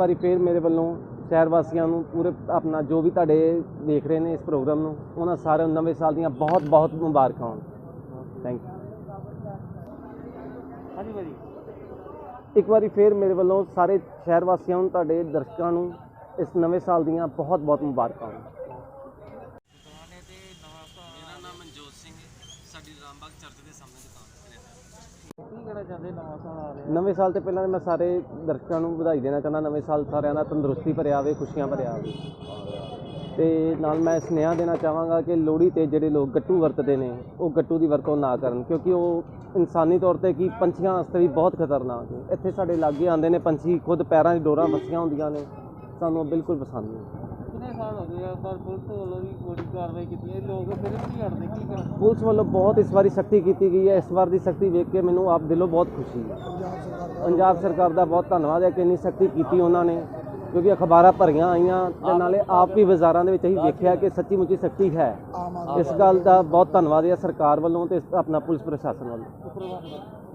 ਵਾਰੀ ਫੇਰ ਮੇਰੇ ਵੱਲੋਂ ਸ਼ਹਿਰ ਵਾਸੀਆਂ ਨੂੰ ਪੂਰੇ ਆਪਣਾ ਜੋ ਵੀ ਤੁਹਾਡੇ ਦੇਖ ਰਹੇ ਨੇ ਇਸ ਪ੍ਰੋਗਰਾਮ ਨੂੰ ਉਹਨਾਂ ਸਾਰਿਆਂ ਨੂੰ ਨਵੇਂ ਸਾਲ ਦੀਆਂ ਬਹੁਤ ਬਹੁਤ ਮੁਬਾਰਕਾਂ ਹੋਣ। ਥੈਂਕ ਯੂ ਹਾਂਜੀ ਭਾਜੀ। ਇੱਕ ਵਾਰੀ ਫੇਰ ਮੇਰੇ ਵੱਲੋਂ ਸਾਰੇ ਸ਼ਹਿਰ ਵਾਸੀਆਂ ਨੂੰ ਤੁਹਾਡੇ ਦਰਸ਼ਕਾਂ ਨੂੰ ਇਸ ਨਵੇਂ ਸਾਲ ਦੀਆਂ ਬਹੁਤ ਬਹੁਤ ਮੁਬਾਰਕਾਂ ਹੋਣ। ਦੁਕਾਨ ਹੈ ਤੇ ਨਵਾਂ ਸਾਲ ਮੇਰਾ ਨਾਮ ਮਨਜੋਤ ਸਿੰਘ ਸਾਡੀ ਰਾਮਬਾਗ ਚਰਚ ਦੇ ਸਾਹਮਣੇ ਦੁਕਾਨ ਕੀ ਕਹਿਣਾ ਚਾਹੁੰਦੇ ਨਵਾਂ ਸਾਲ ਆ ਰਿਹਾ। ਨਵੇਂ ਸਾਲ ਤੇ ਪਹਿਲਾਂ ਮੈਂ ਸਾਰੇ ਦਰਸ਼ਕਾਂ ਨੂੰ ਵਧਾਈ ਦੇਣਾ ਚਾਹੁੰਦਾ ਨਵੇਂ ਸਾਲ ਸਾਰਿਆਂ ਦਾ ਤੰਦਰੁਸਤੀ ਭਰਿਆ ਆਵੇ ਖੁਸ਼ੀਆਂ ਭਰਿਆ ਆਵੇ ਤੇ ਨਾਲ ਮੈਂ ਸੁਨੇਹਾ ਦੇਣਾ ਚਾਹਾਂਗਾ ਕਿ ਲੋਹੜੀ ਤੇ ਜਿਹੜੇ ਲੋਕ ਗੱਟੂ ਵਰਤਦੇ ਨੇ ਉਹ ਗੱਟੂ ਦੀ ਵਰਤੋਂ ਨਾ ਕਰਨ ਕਿਉਂਕਿ ਉਹ ਇਨਸਾਨੀ ਤੌਰ ਤੇ ਕੀ ਪੰਛੀਆਂ ਵਾਸਤੇ ਵੀ ਬਹੁਤ ਖਤਰਨਾਕ ਹੈ ਇੱਥੇ ਸਾਡੇ ਲਾਗੇ ਆਉਂਦੇ ਨੇ ਪੰਛੀ ਖੁਦ ਪੈਰਾਂ 'ਚ ਡੋਰਾਂ ਫਸੀਆਂ ਹੁੰਦੀਆਂ ਨੇ ਸਾਨੂੰ ਉਹ ਬਿਲਕੁਲ ਪਸੰਦ ਨਹੀਂ। ਕਿੰਨੇ ਸਾਲ ਹੋ ਗਏ ਆ ਪਰ ਪੁਲਿਸ ਵੱਲੋਂ ਵੀ ਕੋਈ ਕਾਰਵਾਈ ਕੀਤੀ ਹੈ? ਲੋਕ ਫਿਰ ਵੀ ਨਹੀਂ ਹਟਦੇ ਕੀ ਪੁਲਿਸ ਵੱਲੋਂ ਬਹੁਤ ਇਸ ਵਾਰੀ ਸਖਤੀ ਕੀਤੀ ਗਈ ਹੈ। ਇਸ ਵਾਰ ਦੀ ਸਖਤੀ ਵੇਖ ਕੇ ਮੈਨੂੰ ਆਪ ਦਿਲੋਂ ਬਹੁਤ ਖੁਸ਼ੀ ਹੈ। ਪੰਜਾਬ ਸਰਕਾਰ ਦਾ ਬਹੁਤ ਧੰਨਵਾਦ ਹੈ ਕਿ ਇੰਨੀ ਸਖਤੀ ਕੀਤੀ ਉਹਨਾਂ ਨੇ, ਕਿਉਂਕਿ ਅਖਬਾਰਾਂ ਭਰੀਆਂ ਆਈਆਂ ਤੇ ਨਾਲੇ ਆਪ ਵੀ ਬਾਜ਼ਾਰਾਂ ਦੇ ਵਿੱਚ ਅਸੀਂ ਵੇਖਿਆ ਕਿ ਸੱਚੀ ਮੁੱਚੀ ਸਖਤੀ ਹੈ। ਇਸ ਗੱਲ ਦਾ ਬਹੁਤ ਧੰਨਵਾਦ ਹੈ ਸਰਕਾਰ ਵੱਲੋਂ ਤੇ ਆਪਣਾ ਪੁਲਿਸ ਪ੍ਰਸ਼ਾਸਨ ਵੱਲੋਂ।